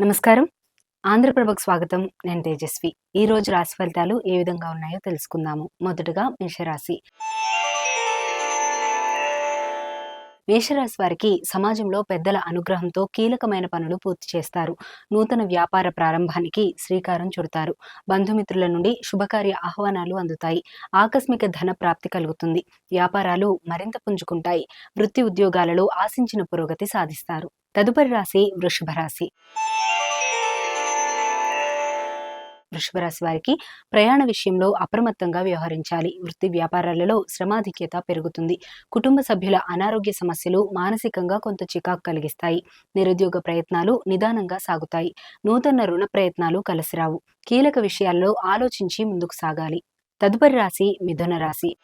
నమస్కారం. ఆంధ్రప్రభకు స్వాగతం. నేను తేజస్వి. ఈ రోజు రాశి ఫలితాలు ఏ విధంగా ఉన్నాయో తెలుసుకుందాము. మొదటగా మేషరాశి. మేషరాశి వారికి సమాజంలో పెద్దల అనుగ్రహంతో కీలకమైన పనులు పూర్తి చేస్తారు. నూతన వ్యాపార ప్రారంభానికి శ్రీకారం చుడతారు. బంధుమిత్రుల నుండి శుభకార్య ఆహ్వానాలు అందుతాయి. ఆకస్మిక ధన ప్రాప్తి కలుగుతుంది. వ్యాపారాలు మరింత పుంజుకుంటాయి. వృత్తి ఉద్యోగాలలో ఆశించిన పురోగతి సాధిస్తారు. తదుపరి రాశి వృషభ రాశి. వృషభ రాశి వారికి ప్రయాణ విషయంలో అప్రమత్తంగా వ్యవహరించాలి. వృత్తి వ్యాపారాలలో శ్రమాధిక్యత పెరుగుతుంది. కుటుంబ సభ్యుల అనారోగ్య సమస్యలు మానసికంగా కొంత చికాకు కలిగిస్తాయి. నిరుద్యోగ ప్రయత్నాలు నిదానంగా సాగుతాయి. నూతన రుణ ప్రయత్నాలు కలిసిరావు. కీలక విషయాల్లో ఆలోచించి ముందుకు సాగాలి. తదుపరి రాశి మిథున రాశి.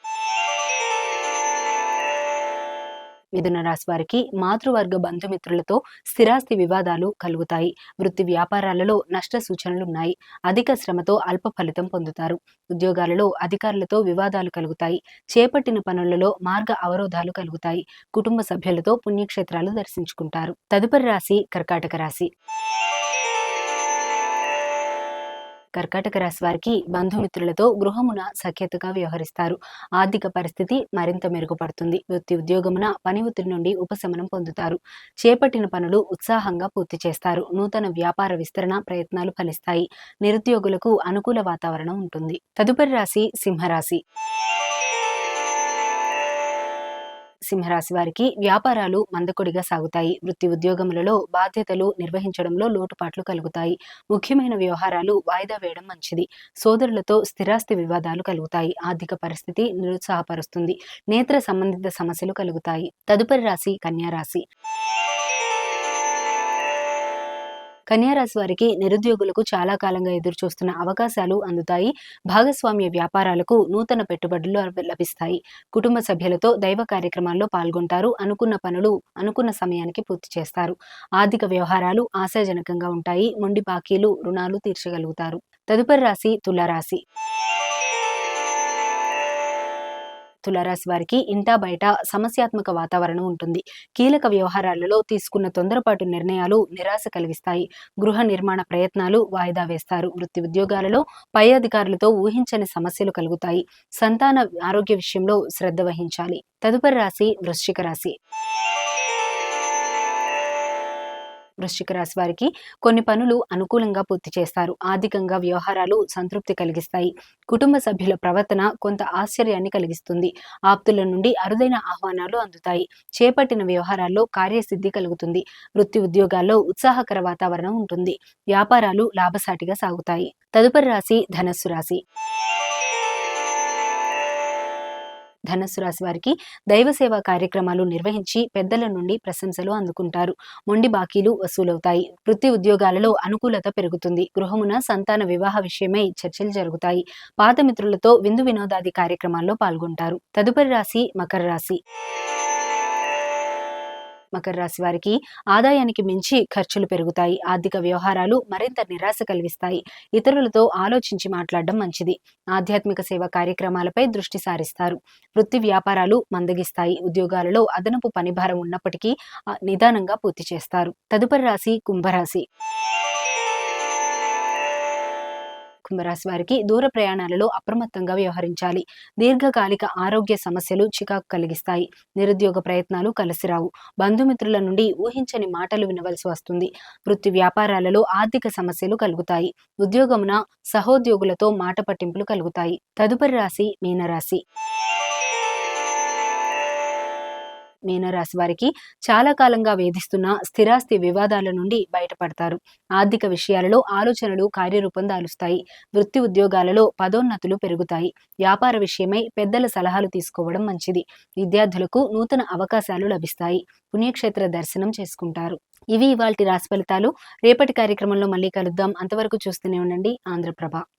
మిథున రాశి వారికి మాతృవర్గ బంధుమిత్రులతో స్థిరాస్తి వివాదాలు కలుగుతాయి. వృత్తి వ్యాపారాలలో నష్ట సూచనలు ఉన్నాయి అధిక శ్రమతో అల్ప ఫలితం పొందుతారు. ఉద్యోగాలలో అధికారులతో వివాదాలు కలుగుతాయి. చేపట్టిన పనులలో మార్గ అవరోధాలు కలుగుతాయి. కుటుంబ సభ్యులతో పుణ్యక్షేత్రాలు దర్శించుకుంటారు. తదుపరి రాశి కర్కాటక రాశి. కర్కాటక రాశి వారికి బంధుమిత్రులతో గృహమున సఖ్యతగా వ్యవహరిస్తారు. ఆర్థిక పరిస్థితి మరింత మెరుగుపడుతుంది. వృత్తి ఉద్యోగమున పని ఒత్తిడి నుండి ఉపశమనం పొందుతారు. చేపట్టిన పనులు ఉత్సాహంగా పూర్తి చేస్తారు. నూతన వ్యాపార విస్తరణ ప్రయత్నాలు ఫలిస్తాయి. నిరుద్యోగులకు అనుకూల వాతావరణం ఉంటుంది. తదుపరి రాశి సింహరాశి. సింహరాశి వారికి వ్యాపారాలు మందకొడిగా సాగుతాయి. వృత్తి ఉద్యోగములలో బాధ్యతలు నిర్వహించడంలో లోటుపాట్లు కలుగుతాయి. ముఖ్యమైన వ్యవహారాలు వాయిదా వేయడం మంచిది. సోదరులతో స్థిరాస్తి వివాదాలు కలుగుతాయి. ఆర్థిక పరిస్థితి నిరుత్సాహపరుస్తుంది. నేత్ర సంబంధిత సమస్యలు కలుగుతాయి. తదుపరి రాశి కన్యారాశి కన్యారాశి వారికి నిరుద్యోగులకు చాలా కాలంగా ఎదురు చూస్తున్న అవకాశాలు అందుతాయి. భాగస్వామ్య వ్యాపారాలకు నూతన పెట్టుబడులు లభిస్తాయి. కుటుంబ సభ్యులతో దైవ కార్యక్రమాల్లో పాల్గొంటారు. అనుకున్న పనులు అనుకున్న సమయానికి పూర్తి చేస్తారు. ఆర్థిక వ్యవహారాలు ఆశాజనకంగా ఉంటాయి. మొండి బాకీలు రుణాలు తీర్చగలుగుతారు. తదుపరి రాశి తులారాశి. తులారాశి వారికి ఇంటా బయట సమస్యాత్మక వాతావరణం ఉంటుంది. కీలక వ్యవహారాలలో తీసుకున్న తొందరపాటు నిర్ణయాలు నిరాశ కలిగిస్తాయి. గృహ నిర్మాణ ప్రయత్నాలు వాయిదా వేస్తారు. వృత్తి ఉద్యోగాలలో పై అధికారులతో ఊహించని సమస్యలు కలుగుతాయి. సంతాన ఆరోగ్య విషయంలో శ్రద్ధ వహించాలి. తదుపరి రాశి వృశ్చిక రాశి. వృశ్చిక రాశి వారికి కొన్ని పనులు అనుకూలంగా పూర్తి చేస్తారు. ఆర్థికంగా వ్యవహారాలు సంతృప్తి కలిగిస్తాయి. కుటుంబ సభ్యుల ప్రవర్తన కొంత ఆశ్చర్యాన్ని కలిగిస్తుంది. ఆప్తుల నుండి అరుదైన ఆహ్వానాలు అందుతాయి. చేపట్టిన వ్యవహారాల్లో కార్యసిద్ధి కలుగుతుంది. వృత్తి ఉద్యోగాల్లో ఉత్సాహకర వాతావరణం ఉంటుంది. వ్యాపారాలు లాభసాటిగా సాగుతాయి. తదుపరి రాశి ధనస్సు రాశి. ధనస్సు రాశి వారికి దైవ సేవా కార్యక్రమాలు నిర్వహించి పెద్దల నుండి ప్రశంసలు అందుకుంటారు. మొండి బాకీలు వసూలవుతాయి. వృత్తి ఉద్యోగాలలో అనుకూలత పెరుగుతుంది. గృహమున సంతాన వివాహ విషయమై చర్చలు జరుగుతాయి. పాత మిత్రులతో విందు వినోదాది కార్యక్రమాల్లో పాల్గొంటారు. తదుపరి రాశి మకర రాశి. మకర రాశి వారికి ఆదాయానికి మించి ఖర్చులు పెరుగుతాయి. ఆర్థిక వ్యవహారాలు మరింత నిరాశ కలిగిస్తాయి. ఇతరులతో ఆలోచించి మాట్లాడడం మంచిది. ఆధ్యాత్మిక సేవ కార్యక్రమాలపై దృష్టి సారిస్తారు. వృత్తి వ్యాపారాలు మందగిస్తాయి. ఉద్యోగాలలో అదనపు పనిభారం ఉన్నప్పటికీ నిదానంగా పూర్తి చేస్తారు. తదుపరి రాశి కుంభరాశి. కుంభరాశి వారికి దూర ప్రయాణాలలో అప్రమత్తంగా వ్యవహరించాలి. దీర్ఘకాలిక ఆరోగ్య సమస్యలు చికాకు కలిగిస్తాయి. నిరుద్యోగ ప్రయత్నాలు కలిసిరావు. బంధుమిత్రుల నుండి ఊహించని మాటలు వినవలసి వస్తుంది. వృత్తి వ్యాపారాలలో ఆర్థిక సమస్యలు కలుగుతాయి. ఉద్యోగమున సహోద్యోగులతో మాట పట్టింపులు కలుగుతాయి. తదుపరి రాశి మీనరాశి. మీనరాశి వారికి చాలా కాలంగా వేధిస్తున్న స్థిరాస్తి వివాదాల నుండి బయటపడతారు. ఆర్థిక విషయాలలో ఆలోచనలు కార్యరూపం దాలుస్తాయి. వృత్తి ఉద్యోగాలలో పదోన్నతులు పెరుగుతాయి. వ్యాపార విషయమై పెద్దల సలహాలు తీసుకోవడం మంచిది. విద్యార్థులకు నూతన అవకాశాలు లభిస్తాయి. పుణ్యక్షేత్ర దర్శనం చేసుకుంటారు. ఇవి ఇవాళ రాశి ఫలితాలు. రేపటి కార్యక్రమంలో మళ్ళీ కలుద్దాం. అంతవరకు చూస్తూనే ఉండండి. ఆంధ్రప్రభ.